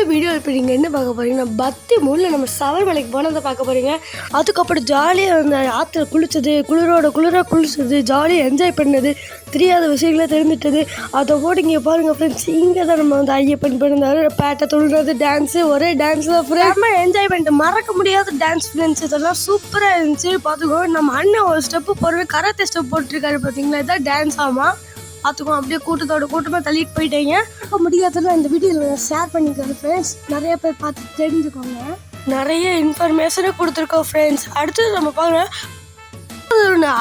இந்த வீடியோ இப்போ நீங்கள் என்ன பார்க்க போறீங்கன்னா பத்தி மூணில் நம்ம சபரிமலைக்கு போனதை பார்க்க போகிறீங்க அதுக்கப்புறம் ஜாலியாக அந்த ஆற்றுல குளிச்சது குளிரோட குளிராக குளிச்சது ஜாலியாக என்ஜாய் பண்ணது தெரியாத விஷயங்களே தெரிஞ்சிட்டது. அதை போட்டு இங்கே பாருங்கள் ஃப்ரெண்ட்ஸ் இங்கே தான் நம்ம வந்து ஐயப்பன் பிறந்தாரு. பேட்டை தொழுறது டான்ஸு ஒரே டான்ஸ் தான் ஃப்ரெண்ட்ஸ் என்ஜாய் பண்ணிட்டு மறக்க முடியாத டான்ஸ் ஃப்ரெண்ட்ஸ் இதெல்லாம் சூப்பராக இருந்துச்சு. பார்த்துக்கோ நம்ம அண்ணன் ஒரு ஸ்டெப்பு போடுறது கராத்தே ஸ்டெப் போட்டிருக்காரு பார்த்தீங்களா இதான் டான்ஸ் ஆமாம் பார்த்துக்கோ அப்படியே கூட்டத்தோட கூட்டமாக தள்ளிட்டு போயிட்டீங்க. பார்க்க முடியாதெல்லாம் இந்த வீடியோவில் ஷேர் பண்ணிக்கிறேன் ஃப்ரெண்ட்ஸ் நிறைய பேர் பார்த்து தெரிஞ்சுக்கோங்க. நிறைய இன்ஃபர்மேஷனை கொடுத்துருக்கோம் ஃப்ரெண்ட்ஸ் அடுத்தது நம்ம பாருங்க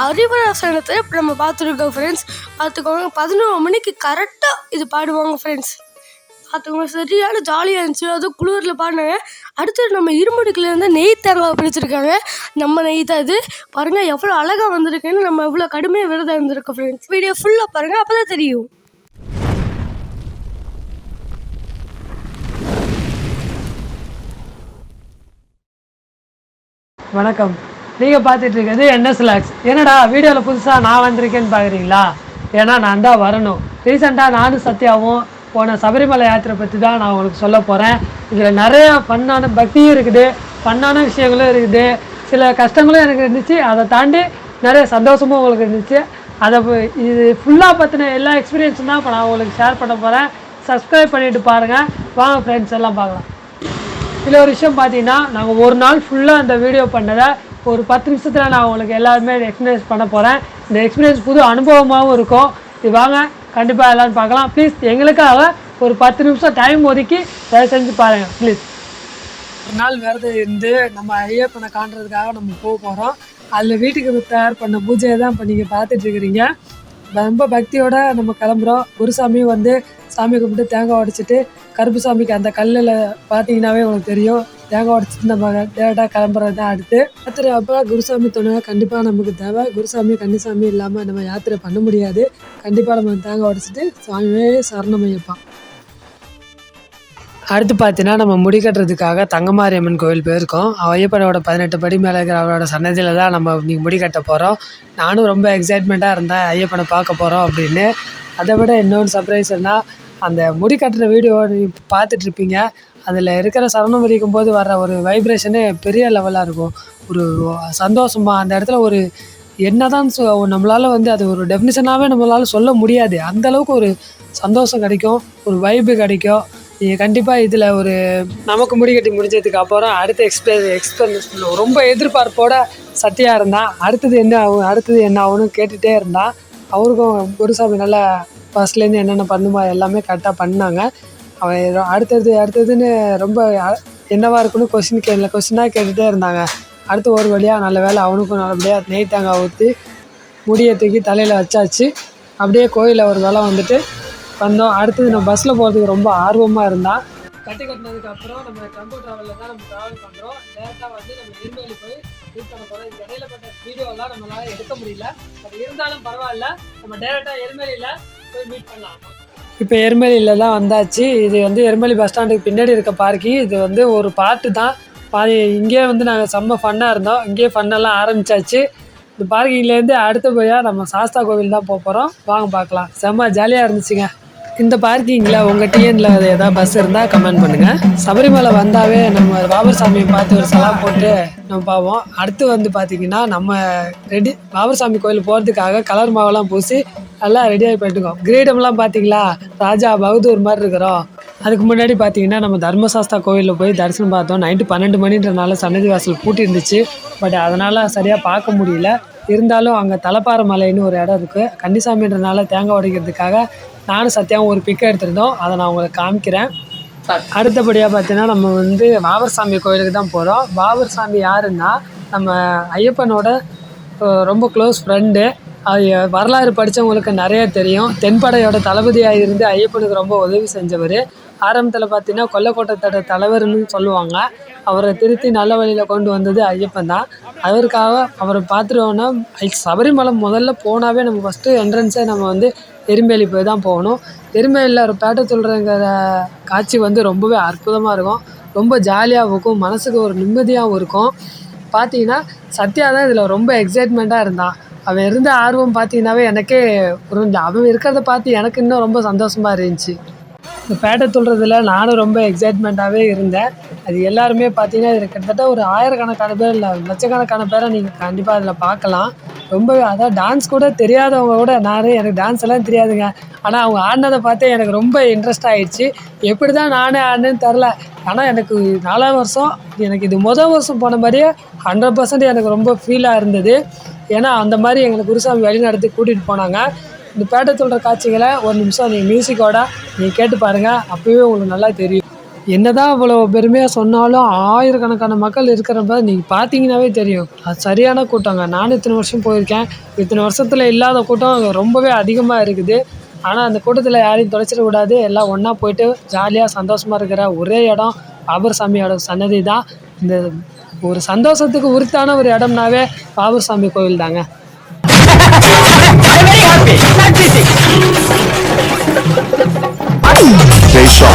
அறிவராசனத்தை இப்போ நம்ம பார்த்துருக்கோம் ஃப்ரெண்ட்ஸ் பார்த்துக்கோங்க. பதினோரு மணிக்கு கரெக்டாக இது பாடுவாங்க ஃப்ரெண்ட்ஸ் பார்த்துக்கோங்க சரியான ஜாலியாக இருந்துச்சு. அதுவும் குளிரில் பாடினாங்க அடுத்தது நம்ம இருமுடிக்குலேருந்து நெய் தேங்காய் பிடிச்சிருக்காங்க நம்ம நெய் தான் இது. பாருங்கள் எவ்வளோ அழகாக வந்திருக்குன்னு நம்ம எவ்வளோ கடுமையாக விரதம் இருந்திருக்கோம் ஃப்ரெண்ட்ஸ் வீடியோ ஃபுல்லாக பாருங்கள் அப்போ தான் தெரியும். வணக்கம். நீங்கள் பார்த்துட்டு இருக்கிறது என்எஸ் லாக்ஸ் என்னடா வீடியோவில் புதுசாக நான் வந்திருக்கேன்னு பார்க்குறீங்களா ஏன்னா நான் தான் வரணும். ரீசெண்டாக நானும் சத்யாவும் போன சபரிமலை யாத்திரை பற்றி தான் நான் உங்களுக்கு சொல்ல போகிறேன் இதில் நிறையா ஃபன்னான பக்தியும் இருக்குது ஃபன்னான விஷயங்களும் இருக்குது. சில கஷ்டங்களும் எனக்கு இருந்துச்சு. அதை தாண்டி நிறைய சந்தோஷமும் உங்களுக்கு இருந்துச்சு. அதை இது ஃபுல்லாக பற்றின எல்லா எக்ஸ்பீரியன்ஸும் தான் இப்போ நான் உங்களுக்கு ஷேர் பண்ண போகிறேன் சப்ஸ்கிரைப் பண்ணிவிட்டு பாருங்கள் வாங்க ஃப்ரெண்ட்ஸ் எல்லாம் பார்க்கலாம். இதில் ஒரு விஷயம் பார்த்தீங்கன்னா நாங்கள் ஒரு நாள் ஃபுல்லாக அந்த வீடியோ பண்ணதை ஒரு பத்து நிமிஷத்தில் நான் உங்களுக்கு எல்லாருமே எக்ஸ்பீரியன்ஸ் பண்ண போகிறேன் இந்த எக்ஸ்பீரியன்ஸ் புது அனுபவமாகவும் இருக்கும். இது வாங்க கண்டிப்பாக எல்லாரும் பார்க்கலாம். ப்ளீஸ் எங்களுக்காக ஒரு பத்து நிமிஷம் டைம் ஒதுக்கி தயவு செஞ்சு பாருங்கள் ப்ளீஸ் ஒரு நாள் விரதம் இருந்து நம்ம ஐயப்பனை காண்றதுக்காக நம்ம போக போகிறோம் அதில் வீட்டுக்கு தயார் பண்ண பூஜையை தான் இப்போ நீங்கள் பார்த்துட்ருக்குறீங்க ரொம்ப பக்தியோடு நம்ம கிளம்புறோம். குருசாமியும் வந்து சாமி கும்பிட்டு தேங்காய் உடைச்சிட்டு கருப்பு சாமிக்கு அந்த கல்லில் பார்த்தீங்கன்னாவே உங்களுக்கு தெரியும். தேங்காய் உடச்சிட்டு நம்ம டேரெக்டாக கிளம்புறது தான் அடுத்து. யாத்திரை அப்போ குருசாமி துணை கண்டிப்பாக நமக்கு தேவை. குருசாமி கன்னிசாமி இல்லாமல் நம்ம யாத்திரை பண்ண முடியாது. கண்டிப்பாக நம்ம தேங்காய் உடச்சிட்டு சுவாமியே சரணம் ஐயப்பான் அடுத்து பார்த்தீங்கன்னா நம்ம முடி கட்டுறதுக்காக தங்கமாரியம்மன் கோவில் போயிருக்கோம். ஐயப்பனோட பதினெட்டு படி மேலே இருக்கிற அவரோட சன்னதியில் தான் நம்ம இன்றைக்கி முடி கட்ட போகிறோம் நானும் ரொம்ப எக்ஸைட்மெண்ட்டாக இருந்தேன் ஐயப்பனை பார்க்க போகிறோம் அப்படின்னு. அதை விட இன்னொன்று சர்ப்ரைஸ்னால் அந்த முடி கட்டுற வீடியோ பார்த்துட்ருப்பீங்க. அதில் இருக்கிற சரணம் விரிக்கும் போது வர்ற ஒரு வைப்ரேஷனே பெரிய லெவலாக இருக்கும். ஒரு சந்தோஷமாக அந்த இடத்துல ஒரு என்னதான் சொ நம்மளால் வந்து அது ஒரு டெஃபினிஷனாகவே நம்மளால் சொல்ல முடியாது. அந்தளவுக்கு ஒரு சந்தோஷம் கிடைக்கும் ஒரு வைப்பு கிடைக்கும். நீங்கள் கண்டிப்பாக இதில் ஒரு நமக்கு முடிக்கட்டி முடிஞ்சதுக்கு அப்புறம் அடுத்த எக்ஸ்பீ எக்ஸ்பீரியன்ஸ் பண்ணுவோம் ரொம்ப எதிர்பார்ப்போட சத்தியாக இருந்தான் அடுத்தது என்ன ஆகும் அடுத்தது என்ன ஆகும்னு கேட்டுகிட்டே இருந்தான் அவருக்கும் குருசாமி நல்லா ஃபர்ஸ்ட்லேருந்து என்னென்ன பண்ணுமா எல்லாமே கரெக்டாக பண்ணாங்க. அவன் அடுத்தது அடுத்ததுன்னு ரொம்ப அ- என்னவா இருக்குன்னு கொஸ்டின் கேட்கல. கொஸ்டினாக கேட்டுகிட்டே இருந்தாங்க. அடுத்து ஒரு வழியாக நல்ல வேலை அவனுக்கும் நல்லபடியாக நெய் தேங்காய் ஊற்றி முடியை தூக்கி தலையில் வச்சாச்சு. அப்படியே கோயிலில் ஒரு வேலை வந்துட்டு வந்தோம். அடுத்தது நம்ம பஸ்ஸில் போகிறதுக்கு ரொம்ப ஆர்வமாக இருந்தான் கட்டி கட்டினதுக்கப்புறம் நம்ம டெம்போ ட்ராவலில் தான் நம்ம ட்ராவல் பண்ணுறோம் டேரெக்டாக வந்து நம்ம நெல்வேலி போய் மீட் பண்ண போகிறோம் இது இடையில பட்ட வீடியோலாம் நம்மளால் எடுக்க முடியல. பட் இருந்தாலும் பரவாயில்ல. நம்ம டேரெக்டாக எரிமேலியில் போய் மீட் பண்ணலாம் இப்போ எருமலியில் தான் வந்தாச்சு. இது வந்து எருமலி பஸ் ஸ்டாண்டுக்கு பின்னாடி இருக்க பார்க்கிங் இது வந்து ஒரு பாட்டு தான். பாதி இங்கேயே வந்து நாங்கள் செம்ம ஃபன்னாக இருந்தோம். இங்கேயே ஃபன்னெல்லாம் ஆரம்பித்தாச்சு இந்த பார்க்கிங்லேருந்து அடுத்தபடியாக நம்ம சாஸ்தா கோவில் தான் போக போகிறோம் வாங்க பார்க்கலாம். செம்ம ஜாலியாக இருந்துச்சுங்க. இந்த பார்க்கிங்கில் உங்கள் டிஎன்ல ஏதாவது பஸ் இருந்தால் கமெண்ட் பண்ணுங்கள் சபரிமலை வந்தாவே நம்ம பாபர் சாமியை பார்த்து ஒரு சலாம் போட்டு நம்ம பார்ப்போம் அடுத்து வந்து பார்த்திங்கன்னா நம்ம ரெடி பாபர் சாமி கோயில் போகிறதுக்காக கலர் மாவெல்லாம் பூசி நல்லா ரெடியாகி போயிட்டுருக்கோம் கிரீடம்லாம் பார்த்தீங்களா ராஜா பகதூர் மாதிரி இருக்கிறோம். அதுக்கு முன்னாடி பார்த்தீங்கன்னா நம்ம தர்மசாஸ்தா கோயிலில் போய் தரிசனம் பார்த்தோம். நைட்டு பன்னெண்டு மணின்றனால சன்னதி வாசல் பூட்டி இருந்துச்சு பட் அதனால் சரியாக பார்க்க முடியல. இருந்தாலும் அங்கே தலப்பாறை மலைன்னு ஒரு இடம் இருக்குது கன்னிசாமின்றனால தேங்காய் உடைக்கிறதுக்காக நானும் சத்யாவும் ஒரு பிக்கை எடுத்திருந்தோம். அதை நான் உங்களுக்கு காமிக்கிறேன். அடுத்தபடியாக பார்த்தீங்கன்னா நம்ம வந்து பாபர் சாமி கோயிலுக்கு தான் போகிறோம் பாபர் சாமி யாருன்னா நம்ம ஐயப்பனோட ரொம்ப க்ளோஸ் ஃப்ரெண்டு அது வரலாறு படித்தவங்களுக்கு நிறைய தெரியும். தென்படையோட தளபதியாக இருந்து ஐயப்பனுக்கு ரொம்ப உதவி செஞ்சவர். ஆரம்பத்தில் பார்த்தீங்கன்னா கொல்லக்கோட்டத்தோட தலைவர்னு சொல்லுவாங்க. அவரை திருத்தி நல்ல வழியில் கொண்டு வந்தது ஐயப்பன் தான். அவருக்காக அவரை பார்த்துட்டோன்னா சபரிமலை முதல்ல போனாவே நம்ம ஃபஸ்ட்டு என்ட்ரன்ஸே நம்ம வந்து எறும்பேலி போய் தான் போகணும். எறும்பேலியில் ஒரு பேட்டை சொல்கிறங்கிற காட்சி வந்து ரொம்பவே அற்புதமாக இருக்கும். ரொம்ப ஜாலியாகவும் இருக்கும். மனசுக்கு ஒரு நிம்மதியாகவும் இருக்கும். பார்த்தீங்கன்னா சத்யா தான் இதில் ரொம்ப எக்ஸைட்மெண்ட்டாக இருந்தான். அவன் இருந்த ஆர்வம் பார்த்தீங்கன்னாவே எனக்கே ஒரு அவன் இருக்கிறத பார்த்து எனக்கு இன்னும் ரொம்ப சந்தோஷமாக இருந்துச்சு. இந்த பேட்டை துள்ளுறதுல நானும் ரொம்ப எக்ஸைட்மெண்ட்டாகவே இருந்தேன். அது எல்லாருமே பார்த்தீங்கன்னா இது கிட்டத்தட்ட ஒரு ஆயிரக்கணக்கான பேர் இல்லை லட்சக்கணக்கான பேரை நீங்கள் கண்டிப்பாக அதில் பார்க்கலாம். ரொம்பவே அதான் டான்ஸ் கூட தெரியாதவங்க கூட நான் எனக்கு டான்ஸ் எல்லாம் தெரியாதுங்க. ஆனால் அவங்க ஆடினதை பார்த்தே எனக்கு ரொம்ப இன்ட்ரெஸ்ட் ஆகிடுச்சு எப்படி தான் நானே ஆடினேன்னு தெரில ஆனால் எனக்கு நாலாம் வருஷம் எனக்கு இது மொதல் வருஷம் போன மாதிரியே ஹண்ட்ரட் பர்சன்ட் எனக்கு ரொம்ப ஃபீலாக இருந்தது. ஏன்னா அந்த மாதிரி எங்களை குருசாமி வழி நடத்தி கூட்டிகிட்டு போனாங்க. இந்த பேட்டை சொல்கிற காட்சிகளை ஒரு நிமிஷம் நீங்கள் மியூசிக்கோட நீங்கள் கேட்டு பாருங்கள் அப்போவே உங்களுக்கு நல்லா தெரியும். என்னதான் இவ்வளோ பெருமையாக சொன்னாலும் ஆயிரக்கணக்கான மக்கள் இருக்கிறப்ப நீங்கள் பார்த்தீங்கன்னாவே தெரியும். அது சரியான கூட்டங்க. நானும் இத்தனை வருஷம் போயிருக்கேன். இத்தனை வருஷத்தில் இல்லாத கூட்டம் ரொம்பவே அதிகமாக இருக்குது. ஆனால் அந்த கூட்டத்தில் யாரையும் தொலைச்சிடக்கூடாது எல்லாம் ஒன்றா போயிட்டு ஜாலியாக சந்தோஷமாக இருக்கிற ஒரே இடம் பாபர் சாமியோட சன்னதி தான் இந்த ஒரு சந்தோஷத்துக்கு உரித்தான ஒரு இடம்னாவே பாபர் சாமி கோவில் தாங்க Deixa.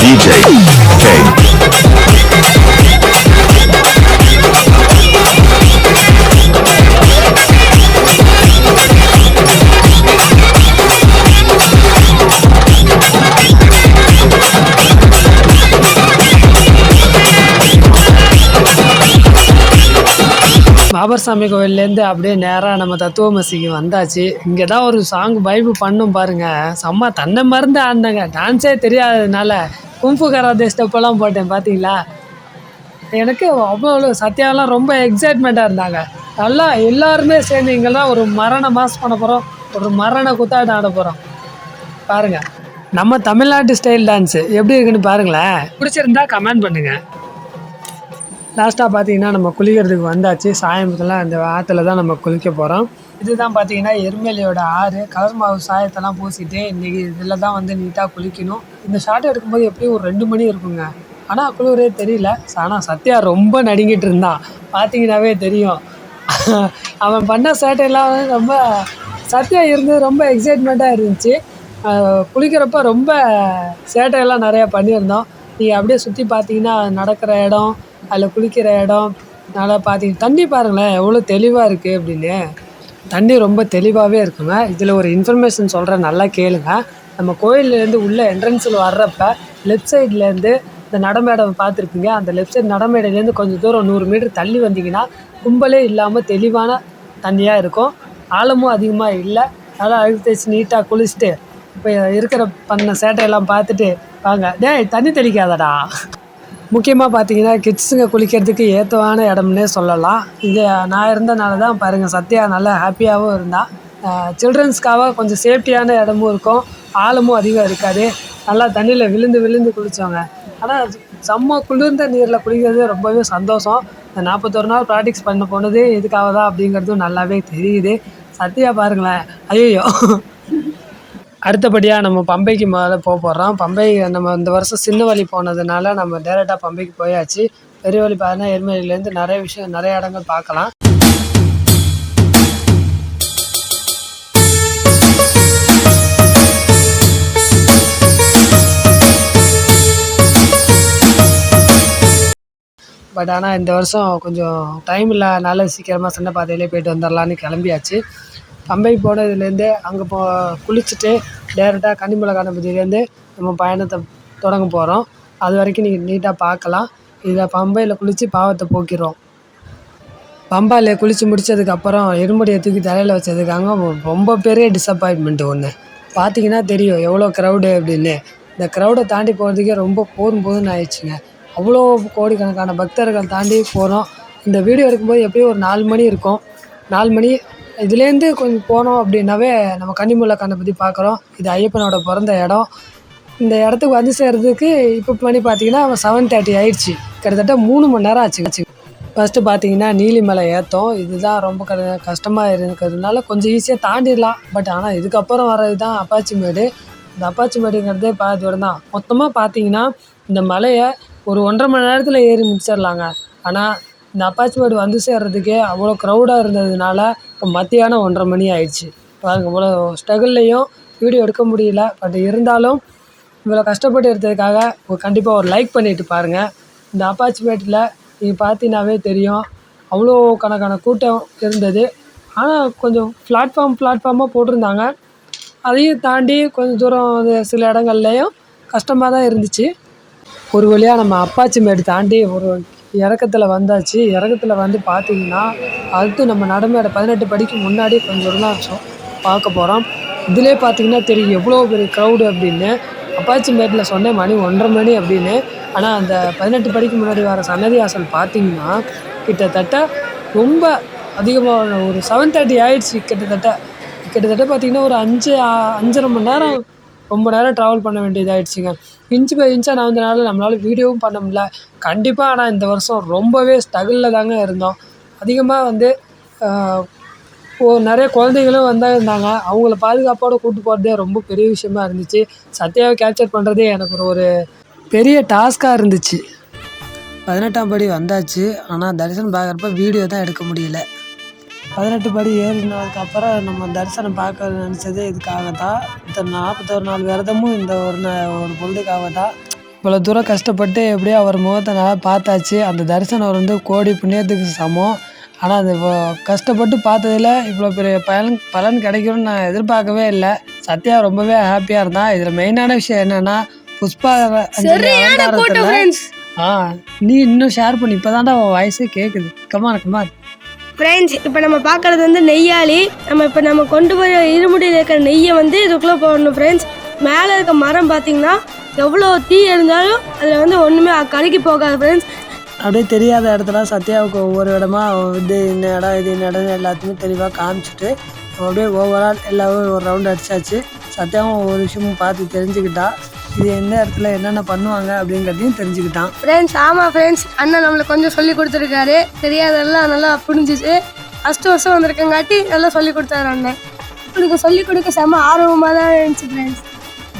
DJ. பாபர்சாமி கோவில்லேருந்து அப்படியே நேராக நம்ம தத்துவமசிக்கு வந்தாச்சு. இங்கே தான் ஒரு சாங் வைப்பு பண்ணோம் பாருங்கள் செம்ம தன்னை மருந்து ஆடினாங்க. டான்ஸே தெரியாததுனால கும்பு கராதே ஸ்டெப்பெல்லாம் போட்டேன் பார்த்தீங்களா எனக்கு அவ்வளோ சத்யாலாம் ரொம்ப எக்ஸைட்மெண்ட்டாக இருந்தாங்க. நல்லா எல்லாருமே சேர்ந்து இங்கெல்லாம் ஒரு மரண மாஸ் பண்ண போகிறோம் ஒரு மரண குத்தாட்டம் ஆட போகிறோம் பாருங்கள் நம்ம தமிழ்நாட்டு ஸ்டைல் டான்ஸு எப்படி இருக்குன்னு பாருங்களேன். பிடிச்சிருந்தா கமெண்ட் பண்ணுங்கள் லாஸ்ட்டாக பார்த்தீங்கன்னா நம்ம குளிக்கிறதுக்கு வந்தாச்சு. சாயம்பத்தில் அந்த ஆற்றுல தான் நம்ம குளிக்க போகிறோம் இதுதான் பார்த்தீங்கன்னா எருமேலியோட ஆறு. கலர் மாவு சாயத்தெல்லாம் பூசிட்டு இன்றைக்கி இதில் தான் வந்து நீட்டாக குளிக்கணும். இந்த ஷார்ட் எடுக்கும்போது எப்படியும் ஒரு ரெண்டு மணி இருக்குங்க. ஆனால் குளிரே தெரியல. ஆனால் சத்யா ரொம்ப நடுங்கிட்டு இருந்தான். பார்த்தீங்கன்னாவே தெரியும். அவன் பண்ண சேட்டையெல்லாம் வந்து ரொம்ப சத்யா இருந்து ரொம்ப எக்ஸைட்மெண்ட்டாக இருந்துச்சு. குளிக்கிறப்ப ரொம்ப சேட்டையெல்லாம் நிறையா பண்ணியிருந்தோம். நீங்கள் அப்படியே சுற்றி பார்த்தீங்கன்னா நடக்கிற இடம் அதில் குளிக்கிற இடம் நல்லா பார்த்திங்க தண்ணி பாருங்களேன் எவ்வளோ தெளிவாக இருக்குது அப்படின்னு. தண்ணி ரொம்ப தெளிவாகவே இருக்குங்க. இதில் ஒரு இன்ஃபர்மேஷன் சொல்கிறேன் நல்லா கேளுங்க. நம்ம கோயில்லேருந்து உள்ளே என்ட்ரன்ஸில் வர்றப்ப லெஃப்ட் சைட்லேருந்து இந்த நடமேடை பார்த்துருப்பீங்க அந்த லெஃப்ட் சைடு நடமேடையிலேருந்து கொஞ்சம் தூரம் நூறு மீட்டர் தள்ளி வந்தீங்கன்னா கும்பலே இல்லாமல் தெளிவான தண்ணியாக இருக்கும். ஆழமும் அதிகமாக இல்லை. நல்லா அழுத்தி தேய்ச்சி நீட்டாக குளிச்சுட்டு இப்போ இருக்கிற பண்ண சேட்டையெல்லாம் பார்த்துட்டு வாங்க. டேய் தண்ணி தெளிக்காதடா. முக்கியமாக பார்த்தீங்கன்னா கிட்ஸுங்க குளிக்கிறதுக்கு ஏற்றவான இடம்னே சொல்லலாம். இங்கே நான் இருந்தனால தான் பாருங்கள் சத்யா நல்லா ஹாப்பியாகவும் இருந்தான் சில்ட்ரன்ஸ்க்காக கொஞ்சம் சேஃப்டியான இடமும் இருக்கும். ஆழமும் அதிகம் இருக்காது. நல்லா தண்ணியில் விழுந்து விழுந்து குளித்தோங்க ஆனால் செம்ம குளிர்ந்த நீரில் குளிக்கிறது ரொம்பவே சந்தோஷம். இந்த நாற்பத்தொரு நாள் ப்ராக்டிஸ் பண்ண போனது எதுக்காக தான் அப்படிங்கிறதும் நல்லாவே தெரியுது. சத்யா பாருங்களேன். ஐயோ அடுத்தபடியாக நம்ம பம்பைக்கு மேலே போக போகிறோம் பம்பை நம்ம இந்த வருஷம் சின்ன வழி போனதுனால நம்ம டேரெக்டாக பம்பைக்கு போயாச்சு. பெரிய வழி பார்த்தீங்கன்னா எருமேலிலேருந்து நிறைய விஷயம் நிறைய இடங்கள் பார்க்கலாம். பட் ஆனால் இந்த வருஷம் கொஞ்சம் டைம் இல்லாதனால சீக்கிரமாக சின்ன பாதையிலே போயிட்டு வந்துடலான்னு கிளம்பியாச்சு. பம்பை போனதுலேருந்து அங்கே போ குளிச்சுட்டு டேரெக்டாக கன்னிமலை கணபதியிலேருந்து நம்ம பயணத்தை தொடங்க போகிறோம். அது வரைக்கும் நீங்கள் நீட்டாக பார்க்கலாம். இதில் பம்பையில் குளித்து பாவத்தை போக்கிடுறோம். பம்பாயில் குளித்து முடிச்சதுக்கப்புறம் இருமுடியை தூக்கி தலையில் வச்சதுக்காக ரொம்ப பெரிய டிசப்பாயின்மெண்ட்டு ஒன்று பார்த்தீங்கன்னா தெரியும் எவ்வளோ க்ரௌடு அப்படின்னு. இந்த க்ரௌடை தாண்டி போகிறதுக்கே ரொம்ப போதும் போதும்னு ஆயிடுச்சுங்க. அவ்வளோ கோடிக்கணக்கான பக்தர்கள் தாண்டி போகிறோம். இந்த வீடியோ எடுக்கும்போது எப்படியும் ஒரு நாலு மணி இருக்கும். நாலு மணி இதுலேருந்து கொஞ்சம் போனோம் அப்படின்னாவே நம்ம கன்னிமுல்லை பற்றி பார்க்குறோம். இது ஐயப்பனோட பிறந்த இடம். இந்த இடத்துக்கு வந்து சேர்றதுக்கு இப்போ மணி பார்த்தீங்கன்னா செவன் தேர்ட்டி ஆயிடுச்சு. கிட்டத்தட்ட மூணு மணி நேரம் ஆச்சு. ஃபஸ்ட்டு பார்த்தீங்கன்னா நீலிமலை ஏற்றம் இதுதான் ரொம்ப க கஷ்டமாக இருக்கிறதுனால கொஞ்சம் ஈஸியாக தாண்டிடலாம். பட் ஆனால் இதுக்கப்புறம் வர்றது தான் அப்பாச்சி மேடு. இந்த அப்பாச்சி மேடுங்கிறதே பாதி தூரம் தான். மொத்தமாக பார்த்தீங்கன்னா இந்த மலையை ஒரு ஒன்றரை மணி நேரத்தில் ஏறி முடிச்சிடலாங்க. ஆனால் இந்த அப்பாச்சி வந்து சேர்றதுக்கே அவ்வளோ க்ரௌடாக இருந்ததுனால இப்போ மத்தியானம் ஒன்றரை மணி ஆயிடுச்சு. பாருங்கள் இவ்வளோ ஸ்ட்ரகிள்லையும் வீடியோ எடுக்க முடியல. பட் இருந்தாலும் இவ்வளோ கஷ்டப்பட்டு எடுத்ததுக்காக கண்டிப்பாக ஒரு லைக் பண்ணிட்டு பாருங்கள் இந்த அப்பாச்சிமேட்டில் நீங்கள் பார்த்தீங்கன்னாவே தெரியும். அவ்வளோ கணக்கான கூட்டம் இருந்தது. ஆனால் கொஞ்சம் பிளாட்ஃபார்ம் பிளாட்ஃபார்மாக போட்டிருந்தாங்க. அதையும் தாண்டி கொஞ்சம் தூரம் சில இடங்கள்லையும் கஷ்டமாக தான் இருந்துச்சு. ஒரு வழியாக நம்ம அப்பாச்சி மேடு தாண்டி ஒரு இறக்கத்தில் வந்தாச்சு. இறக்கத்தில் வந்து பார்த்தீங்கன்னா அடுத்து நம்ம நடைமேடை பதினெட்டு படிக்கு முன்னாடி கொஞ்சம் தான் பார்க்க போகிறோம் இதிலே பார்த்தீங்கன்னா தெரியும் எவ்வளோ பெரிய க்ரௌடு அப்படின்னு. அப்பாச்சி மேட்டில் சொன்னேன் மணி ஒன்றரை மணி அப்படின்னு. ஆனால் அந்த பதினெட்டு படிக்கு முன்னாடி வர சன்னதி ஆசல் பார்த்தீங்கன்னா கிட்டத்தட்ட ரொம்ப அதிகமாக ஒரு செவன் தேர்ட்டி ஆயிடுச்சு. கிட்டத்தட்ட கிட்டத்தட்ட பார்த்தீங்கன்னா ஒரு அஞ்சு அஞ்சரை மணி நேரம் ரொம்ப நேரம் ட்ராவல் பண்ண வேண்டியதாகிடுச்சிங்க இன்ச்சு பை இன்ச்சாக நான் நம்மளால் வீடியோவும் பண்ண முடியல. கண்டிப்பாக ஆனால் இந்த வருஷம் ரொம்பவே ஸ்ட்ரகிளில் தாங்க இருந்தோம். அதிகமாக வந்து ஓ நிறைய குழந்தைகளும் வந்தால் இருந்தாங்க. அவங்கள பாதுகாப்போடு கூப்பிட்டு போகிறதே ரொம்ப பெரிய விஷயமா இருந்துச்சு. சத்யாவை கேப்சர் பண்ணுறதே எனக்கு ஒரு ஒரு பெரிய டாஸ்காக இருந்துச்சு. பதினெட்டாம் படி வந்தாச்சு. ஆனால் தரிசனம் பார்க்குறப்ப வீடியோ தான் எடுக்க முடியல. பதினெட்டு படி ஏறினதுக்கு அப்புறம் நம்ம தரிசனம் பார்க்க நினச்சதே இதுக்காக தான் இந்த நாற்பத்தொரு நாள் விரதமும் இந்த ஒரு ந ஒரு பொழுதுக்காக தான் இவ்வளோ தூரம் கஷ்டப்பட்டு எப்படியோ அவர் முகத்தை நல்லா பார்த்தாச்சு. அந்த தரிசனம் வந்து கோடி புண்ணியத்துக்கு சமம். ஆனால் அது கஷ்டப்பட்டு பார்த்ததுல இவ்வளோ பெரிய பலன் பலன் கிடைக்கும்னு நான் எதிர்பார்க்கவே இல்லை. சத்யா ரொம்பவே ஹாப்பியாக இருந்தான். இதில் மெயினான விஷயம் என்னென்னா புஷ்பா அலங்காரத்தில் ஆ நீ இன்னும் ஷேர் பண்ணி. இப்போ தான்டா உன் வயசே கேட்குது கமான் கமான் ஃப்ரெண்ட்ஸ் இப்போ நம்ம பார்க்குறது வந்து நெய்யாளி நம்ம இப்போ நம்ம கொண்டு போய் இருமுடியில் இருக்கிற நெய்யை வந்து இதுக்குள்ளே போடணும் ஃப்ரெண்ட்ஸ் மேலே இருக்க மரம் பார்த்தீங்கன்னா எவ்வளோ தீ இருந்தாலும் அதில் வந்து ஒன்றுமே கருகி போகாது ஃப்ரெண்ட்ஸ் அப்படியே தெரியாத இடத்துல சத்யாவுக்கு ஒவ்வொரு இடமா இது இந்த இடம் இது இந்த இடம் எல்லாத்தையுமே தெளிவாக காமிச்சிட்டு அப்படியே ஓவரால் எல்லாரும் ஒரு ரவுண்ட் அடிச்சாச்சு. சத்யாவும் ஒவ்வொரு விஷயமும் பார்த்து தெரிஞ்சுக்கிட்டா இது எந்த இடத்துல என்னென்ன பண்ணுவாங்க அப்படிங்கிறதையும் தெரிஞ்சுக்கிட்டான். ஃப்ரெண்ட்ஸ் ஆமாம் ஃப்ரெண்ட்ஸ் அண்ணன் நம்மளுக்கு கொஞ்சம் சொல்லி கொடுத்துருக்காரு. தெரியாதெல்லாம் நல்லா புரிஞ்சிச்சு. ஃபஸ்ட்டு வருஷம் வந்திருக்கங்காட்டி நல்லா சொல்லி கொடுத்தாரு அண்ணன். உங்களுக்கு சொல்லி கொடுக்க செம்ம ஆர்வமாக தான் இருந்துச்சு ஃப்ரெண்ட்ஸ்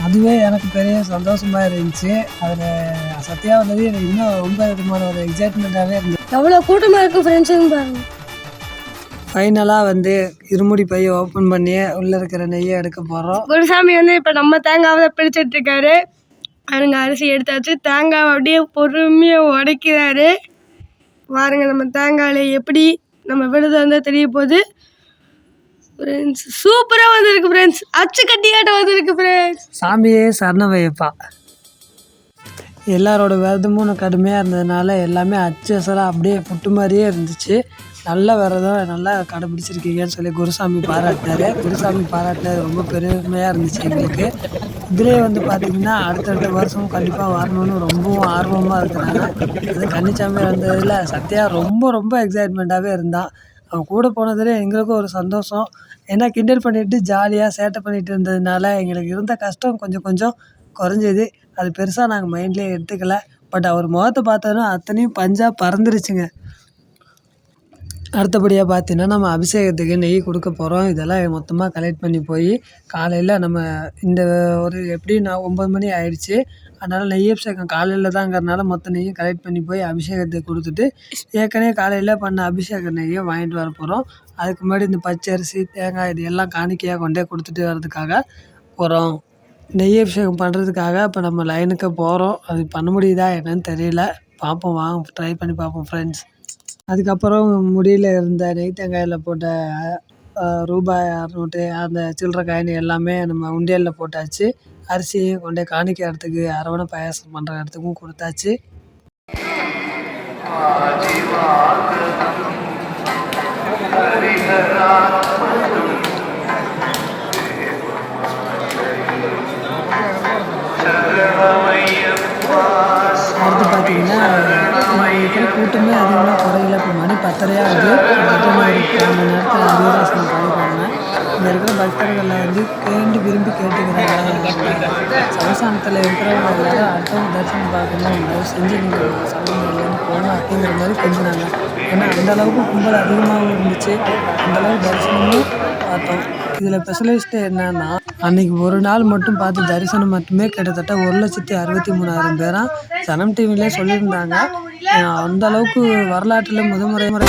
அதுவே எனக்கு பெரிய சந்தோஷமா இருந்துச்சு. அதில் சத்யா வந்தது எனக்கு இன்னும் ரொம்ப விதமான ஒரு எக்ஸைட்மெண்ட்டாகவே இருந்தது எவ்வளோ கூட்டமாக இருக்கும் ஃப்ரெண்ட்ஸுன்னு பாருங்க. ஃபைனலாக வந்து இருமுடி பையை ஓப்பன் பண்ணி உள்ளே இருக்கிற நெய்யை எடுக்க போகிறோம் குருசாமி வந்து இப்போ நம்ம தேங்காவை தான் பிடிச்சிட்டு இருக்காரு. பாருங்க அரிசி எடுத்தாச்சு. தேங்காவை அப்படியே பொறுமையாக உடைக்கிறாரு. பாருங்க நம்ம தேங்காயில் எப்படி நம்ம விழுது வந்து தெரிய போகுது. ஃப்ரெண்ட்ஸ் சூப்பராக வந்திருக்கு ஃப்ரெண்ட்ஸ் அச்சு கட்டியாட்ட வந்திருக்கு ஃப்ரெண்ட்ஸ் சாமியே சரண வையப்பா எல்லாரோட விரதமும் கடுமையாக இருந்ததுனால எல்லாமே அச்சு அசலாக அப்படியே புட்டு மாதிரியே இருந்துச்சு. நல்ல விரதம் நல்லா கடைப்பிடிச்சிருக்கீங்கன்னு சொல்லி குருசாமி பாராட்டினாரு. குருசாமி பாராட்டினது ரொம்ப பெருமையாக இருந்துச்சு எங்களுக்கு. இதுலேயே வந்து பார்த்திங்கன்னா அடுத்தடுத்த வருஷமும் கண்டிப்பாக வரணும்னு ரொம்பவும் ஆர்வமாக இருக்கிறாங்க. அது கன்னிச்சாமி வந்ததில் சத்யா ரொம்ப ரொம்ப எக்ஸைட்மெண்ட்டாகவே இருந்தான் அவன் கூட போனதில் எங்களுக்கும் ஒரு சந்தோஷம். ஏன்னா கிண்டல் பண்ணிட்டு ஜாலியாக சேட்டை பண்ணிட்டு இருந்ததுனால எங்களுக்கு இருந்த கஷ்டம் கொஞ்சம் கொஞ்சம் குறைஞ்சிது. அது பெருசாக நாங்கள் மைண்ட்லேயே எடுத்துக்கல. பட் அவர் முகத்தை பார்த்தோன்னா அத்தனையும் பஞ்சாக பறந்துருச்சுங்க. அடுத்தபடியாக பார்த்தீங்கன்னா நம்ம அபிஷேகத்துக்கு நெய் கொடுக்க போகிறோம் இதெல்லாம் மொத்தமாக கலெக்ட் பண்ணி போய் காலையில் நம்ம இந்த ஒரு எப்படி நான் ஒம்பது மணி ஆயிடுச்சு. அதனால் நெய் அபிஷேகம் காலையில் தாங்கிறனால மொத்த நெய்யும் கலெக்ட் பண்ணி போய் அபிஷேகத்துக்கு கொடுத்துட்டு ஏற்கனவே காலையில் பண்ண அபிஷேக நெய்யை வாங்கிட்டு வர போகிறோம் அதுக்கு முன்னாடி இந்த பச்சரிசி தேங்காய் இது எல்லாம் காணிக்கையாக கொண்டே கொடுத்துட்டு வர்றதுக்காக போகிறோம் நெய் அபிஷேகம் பண்ணுறதுக்காக இப்போ நம்ம லைனுக்கு போகிறோம் அது பண்ண முடியுதா என்னன்னு தெரியல. பார்ப்போம் வாங்க ட்ரை பண்ணி பார்ப்போம் ஃப்ரெண்ட்ஸ் அதுக்கப்புறம் முடியல இருந்த நெய்த்தங்காயில் போட்ட ரூபாய் நோட்டு அந்த சில்லற காயின் எல்லாமே நம்ம உண்டியலில் போட்டாச்சு. அரிசியும் கொண்டு காணிக்கை இடத்துக்கு அரவணை பாயாசம் பண்ணுற இடத்துக்கும் கொடுத்தாச்சு. அடுத்து பார்த்தீங்கன்னா இருக்கிற கூட்டமே அதிகமாக குறையில இப்போ மணி பத்தரையாகுது. அதிகமாக இருக்குது அந்த மணி நேரத்தில் வீராசனம் பண்ணிப்பாங்க இங்கே இருக்கிற பக்தர்களை வந்து கேண்டு விரும்பி கேட்டுக்கிறாங்க. சமஸ்தானத்தில் இருக்கிறவங்க எல்லாரும் அடுத்தவங்க தரிசனம் பார்க்கணும் செஞ்சு நீங்கள் சமநிலையிலேருந்து போகணும் அப்படிங்கிற மாதிரி கெஞ்சினாங்க. ஏன்னா அந்தளவுக்கு கும்பல் அதிகமாகவும் இருந்துச்சு. அந்தளவுக்கு தரிசனமும் பார்த்தோம். இதில் ஸ்பெஷலிஸ்ட்டு என்னன்னா அன்னைக்கு ஒரு நாள் மட்டும் பார்த்து தரிசனம் மட்டுமே கிட்டத்தட்ட ஒரு லட்சத்தி அறுபத்தி மூணாயிரம் பேரா சனம் டிவிலே சொல்லியிருந்தாங்க. அந்த அளவுக்கு வரலாற்றில் முதமுறை முறை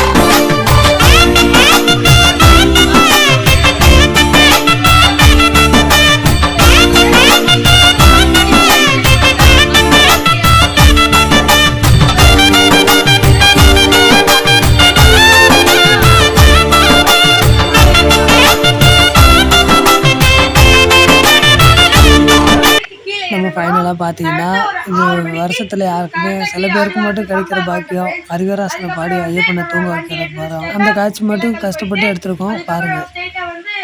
பார்த்தீங்கன்னா இது வருஷத்தில் யாருக்குமே சில பேருக்கு மட்டும் கிடைக்கிற பாக்கியம் ஹரிவராசனை பாடி ஐயப்பனை தூங்க வைக்கிற மரம் அந்த காட்சி மட்டும் கஷ்டப்பட்டு எடுத்திருக்கோம். பாருங்கள் வந்து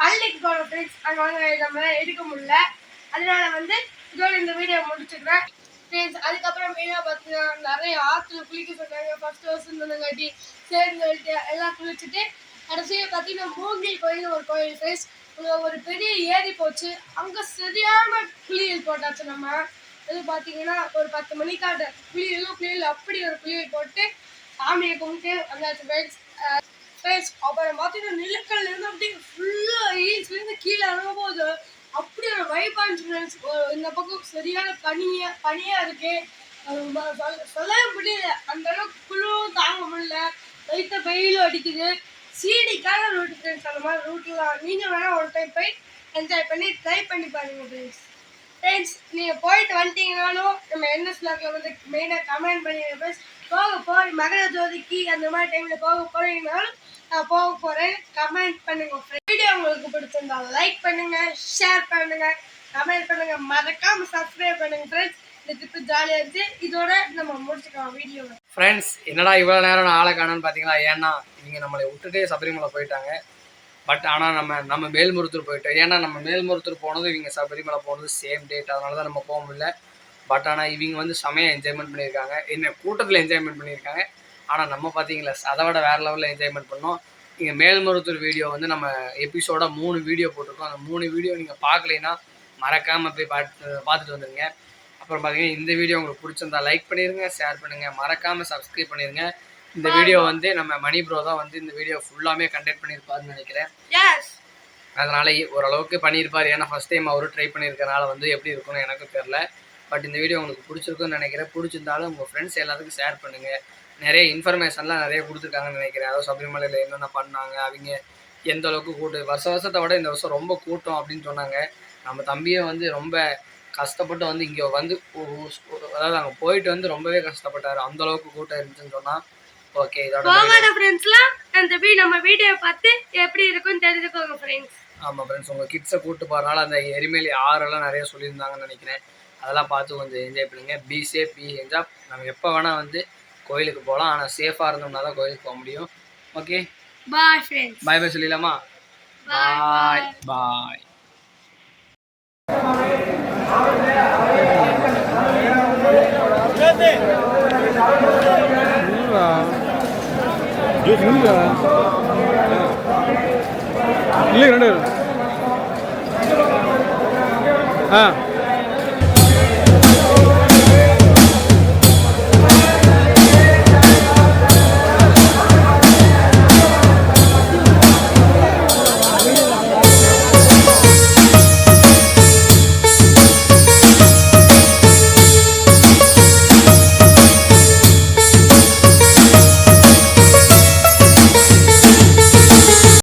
பள்ளிக்கு ஃப்ரெண்ட்ஸ் வந்து நம்ம எடுக்க முடியல அதனால வந்து இதோட இந்த வீடியோ முடிச்சுக்கிறேன் ஃப்ரெண்ட்ஸ் அதுக்கப்புறம் மெயினாக பார்த்தீங்கன்னா நிறைய ஆற்றுல குளிக்க சொன்னாங்க. ஃபர்ஸ்ட் வருஷம் சொன்னங்காட்டி சேர்ந்து சொல்லிட்டு எல்லாம் குளிச்சுட்டு கடைசியாக பார்த்தீங்கன்னா மூங்கில் கோயில் ஒரு கோயில் ஃப்ரெண்ட்ஸ் ஒரு பெரிய ஏரி போச்சு. அங்கே சரியான குளியல் போட்டாச்சு நம்ம. இது பார்த்தீங்கன்னா ஒரு பத்து மணிக்காட்ட குளியலும் குளியல் அப்படி ஒரு குளியல் போட்டு சாமியை கும்பிட்டு அந்த ஃப்ரெண்ட்ஸ் அப்புறம் பார்த்தீங்கன்னா நிலக்கல்ல இருந்து அப்படியே ஃபுல்லாக ஹீல்ஸ்லேருந்து கீழே இறங்க போகுது அப்படி ஒரு வைப் இன்சூரன்ஸ் இந்த பக்கம் சரியான பனியா பனியாக இருக்கு. சொல்லவே முடியல. அந்த அளவுக்கு குளிரும் தாங்க முடியல. வயிற்ற வெயிலும் அடிக்குது. சீடிக்காக ரூட் ஃப்ரெண்ட்ஸ் அந்த மாதிரி ரூட்லாம் நீங்கள் வேணால் ஒரு டைம் போய் என்ஜாய் பண்ணி ட்ரை பண்ணி பாருங்கள் ஃப்ரெண்ட்ஸ் ஃப்ரெண்ட்ஸ் நீங்கள் போயிட்டு வந்துட்டீங்கனாலும் நம்ம என்எஸ் பிளாக்ல வந்து மெயினாக கமெண்ட் பண்ணிடுங்க ஃப்ரெண்ட்ஸ் போக போகிற மகர ஜோதிக்கு அந்த மாதிரி டைமில் போக போகிறீங்கனாலும் நான் போக போகிறேன் கமெண்ட் பண்ணுங்க வீடியோ உங்களுக்கு பிடிச்சிருந்தா லைக் பண்ணுங்கள் ஷேர் பண்ணுங்கள் கமெண்ட் பண்ணுங்கள் மறக்காமல் சப்ஸ்கிரைப் பண்ணுங்க ஃப்ரெண்ட்ஸ் இந்த ட்ரிப்பு ஜாலியாக இருந்துச்சு. இதோட நம்ம முடிச்சுக்கலாம் வீடியோவை. ஃப்ரெண்ட்ஸ் என்னடா இவ்வளோ நேரம் நான் ஆளை காணும்னு பார்த்தீங்களா? ஏன்னா இவங்க நம்மளை விட்டுட்டே சபரிமலை போயிட்டாங்க. பட் ஆனால் நம்ம நம்ம மேல்மருத்தூர் போயிட்டோம். ஏன்னா நம்ம மேல்மருத்தூர் போனது இவங்க சபரிமலை போனது சேம் டேட் அதனால தான் நம்ம போக முடியல. பட் ஆனால் இவங்க வந்து செமையாக என்ஜாய்மெண்ட் பண்ணியிருக்காங்க. என்ன கூட்டத்தில் என்ஜாய்மெண்ட் பண்ணியிருக்காங்க. ஆனால் நம்ம பார்த்தீங்களா அதை விட வேறு லெவலில் என்ஜாய்மெண்ட் பண்ணோம். இங்கே மேல்மருத்தூர் வீடியோ வந்து நம்ம எபிசோடாக மூணு வீடியோ போட்டிருக்கோம். அந்த மூணு வீடியோ நீங்கள் பார்க்கலைன்னா மறக்காமல் போய் பார்த்து பார்த்துட்டு வந்துடுங்க அப்புறம் பார்த்தீங்கன்னா இந்த வீடியோ உங்களுக்கு பிடிச்சிருந்தா லைக் பண்ணிடுங்க ஷேர் பண்ணுங்கள் மறக்காமல் சப்ஸ்கிரைப் பண்ணிடுங்க இந்த வீடியோ வந்து நம்ம மணி ப்ரோ தான் வந்து இந்த வீடியோ ஃபுல்லாமே கண்டக்ட் பண்ணியிருப்பாருன்னு நினைக்கிறேன். அதனால் ஓரளவுக்கு பண்ணியிருப்பார். ஏன்னா ஃபஸ்ட் டைம் அவரும் ட்ரை பண்ணியிருக்கனால வந்து எப்படி இருக்கும்னு எனக்கும் தெரில பட் இந்த வீடியோ உங்களுக்கு பிடிச்சிருக்குன்னு நினைக்கிறேன். பிடிச்சிருந்தாலும் உங்கள் ஃப்ரெண்ட்ஸ் எல்லாத்துக்கும் ஷேர் பண்ணுங்கள் நிறைய இன்ஃபர்மேஷன்லாம் நிறைய கொடுத்துருக்காங்கன்னு நினைக்கிறேன். அதாவது சபரிமலையில் என்னென்ன பண்ணாங்க அவங்க எந்த அளவுக்கு கூட்டம் வருஷ வருஷத்தை விட இந்த வருஷம் ரொம்ப கூட்டம் அப்படின்னு சொன்னாங்க. நம்ம தம்பியை வந்து ரொம்ப கஷ்டப்பட்டு வந்து இங்கே வந்து அதாவது அங்கே போயிட்டு வந்து ரொம்பவே கஷ்டப்பட்டார். அந்த அளவுக்கு கூட்டம் இருந்துச்சுன்னு சொன்னால் ஓகே இதோட போகாத ஃப்ரெண்ட்ஸ்லாம் அந்த வீ நம்ம வீடியோ பார்த்து எப்படி இருக்குன்னு தெரிஞ்சுக்கோங்க ஃப்ரெண்ட்ஸ் ஆமாம் ஃப்ரெண்ட்ஸ் உங்கள் கிட்ஸை கூப்பிட்டு போகிறனால அந்த எரிமேலி ஆறெல்லாம் நிறைய சொல்லியிருந்தாங்கன்னு நினைக்கிறேன். அதெல்லாம் பார்த்து கொஞ்சம் என்ஜாய் பண்ணுங்க. பி சேஃப் பி என்ஜாய் நம்ம எப்போ வேணால் வந்து கோயிலுக்கு போகலாம் ஆனால் சேஃபாக இருந்தோம்னா தான் கோயிலுக்கு போக முடியும். ஓகே பாய் ஃப்ரெண்ட்ஸ் பாய் பாய் சொல்லிடலாமா? பாய் பாய் இல்லை ரெண்டு ஆ